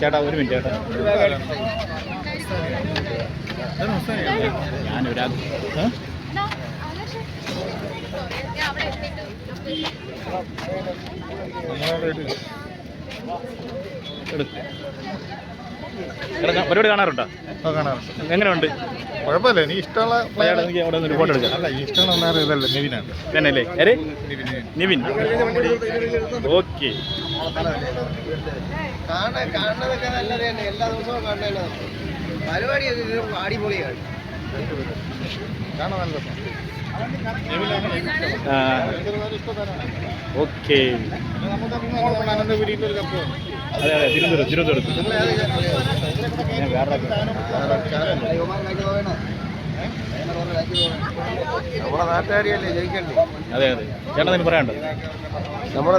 ചേട്ടാ ഒരു മിനിറ്റ് ചേട്ടാ. ഞാനൊരാ ഏ? എടുക്ക്. എടാ, ഞാൻ പരിപാടി കാണാറുണ്ടോ? കാണാറുണ്ട്. എങ്ങനെയുണ്ട്? കുഴപ്പമില്ല എനിക്ക് ഇഷ്ടമുള്ള എനിക്ക് അവിടെ നിന്ന് ഫോട്ടോ എടുക്കാം. അല്ല ഇഷ്ടമുള്ള നേരം ഇതല്ല നിവിനാണ്. തന്നെയല്ലേ ആര്? നിവിൻ ഓക്കെ. കാണാൻ കാണുന്നതൊക്കെ നല്ലത് തന്നെ. എല്ലാ ദിവസവും പരിപാടി അടിപൊളിയാണ്. കാണാൻ നല്ല ഓക്കെ. അതെ അതെ തിരുവനന്തപുരം തിരുവനന്തപുരത്ത്. ഞാൻ വേറെ നമ്മുടെ നാട്ടുകാരിയല്ലേ ജയിക്കണ്ടേ? അതെ അതെ. നമ്മുടെ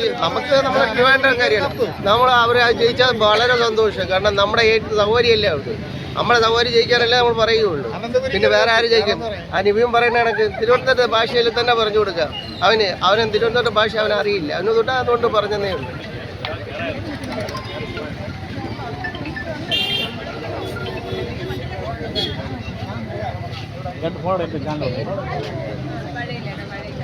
ഈ- നമുക്ക് നമ്മുടെ ട്രിവാൻഡ്രം കാര്യമാണ് നമ്മൾ അവരെ ജയിച്ചാൽ വളരെ സന്തോഷം. കാരണം നമ്മുടെ ഏറ്റവും സൗകര്യമല്ലേ അവർക്ക് നമ്മളെ സൗകര്യം ജയിക്കാനല്ലേ നമ്മൾ പറയുകയുള്ളൂ. പിന്നെ വേറെ ആര് ജയിക്കും? ആ നിവിയും പറയുന്ന കണക്ക് തിരുവനന്തപുരത്തെ ഭാഷയിൽ തന്നെ പറഞ്ഞു കൊടുക്കുക. അവന് അവന് തിരുവനന്തപുരത്തെ ഭാഷ അവൻ അറിയില്ല. അവന് തൊട്ട് അതുകൊണ്ട് പറഞ്ഞതേ ഉള്ളൂ. രണ്ട് ഫോൺ എടുത്ത് ചാനൽ മഴയില്ല മഴയില്ല